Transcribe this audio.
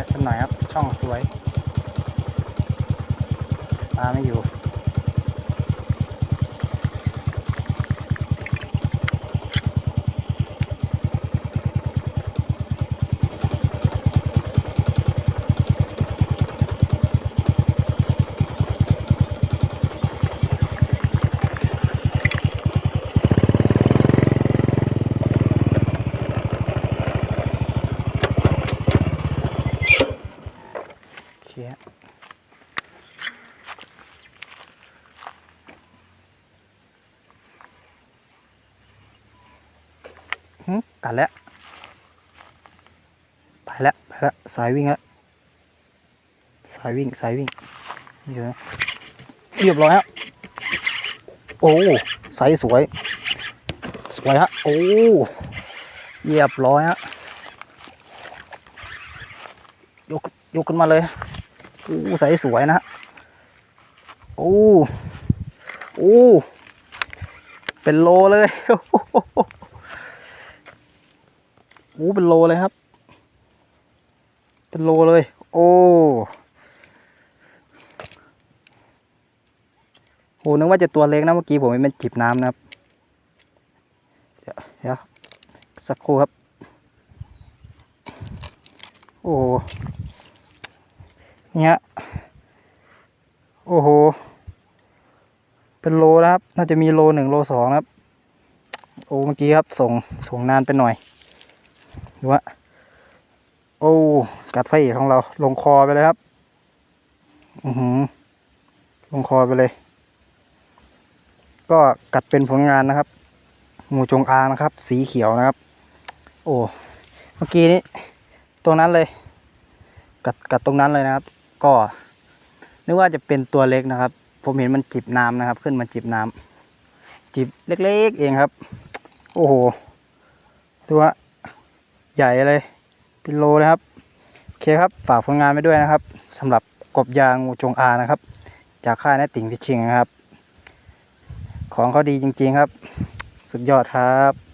ร์สักหน่อยครับ ช่องสวยปลาไม่อยู่ กัดแล้ว ไปแล้วไปแล้วสายวิ่งแล้วสายวิ่งสายวิ่งเยวนะเรียบร้อยฮะโอ้สายสวย สวยฮะโอ้เรียบร้อยฮะยกยกขึ้นมาเลยโอ้ใสสวยนะฮะโอ้โอ้เป็นโลเลย โอ้เป็นโลเลยครับ เป็นโลเลย โอ้โหนึกว่าจะตัวเล็กนะเมื่อกี้ผมเห็นมันจิบน้ำนะครับ เดี๋ยวสักครู่ครับ โอ้เนี่ยโอ้โห เป็นโลนะครับ น่าจะมีโลหนึ่งโลสองครับ โอ้ เมื่อกี้ครับ ส่ง ส่งนานไปหน่อย ดูว่าโอ้กัดพระเอกของเราลงคอไปเลยครับ อือหือ ลงคอไปเลย ก็กัดเป็นผลงานนะครับงูจงอางนะครับ สีเขียวนะครับ โอ้เมื่อกี้นี้ตรงนั้นเลย กัดกัดตรงนั้นเลยนะครับ ก็นึกว่าจะเป็นตัวเล็กนะครับ ผมเห็นมันจิบน้ำนะครับ ขึ้นมาจิบน้ำจิบเล็กๆเองครับ โอ้โห ตัว ใหญ่เลยเป็นโลนะครับโอเคครับฝากผลงานไว้ด้วยนะครับสำหรับกบยางงูจงอางนะครับ จากค่ายนติ่งฟิชชิงนะครับ ของเขาดีจริงๆครับ สุดยอดครับ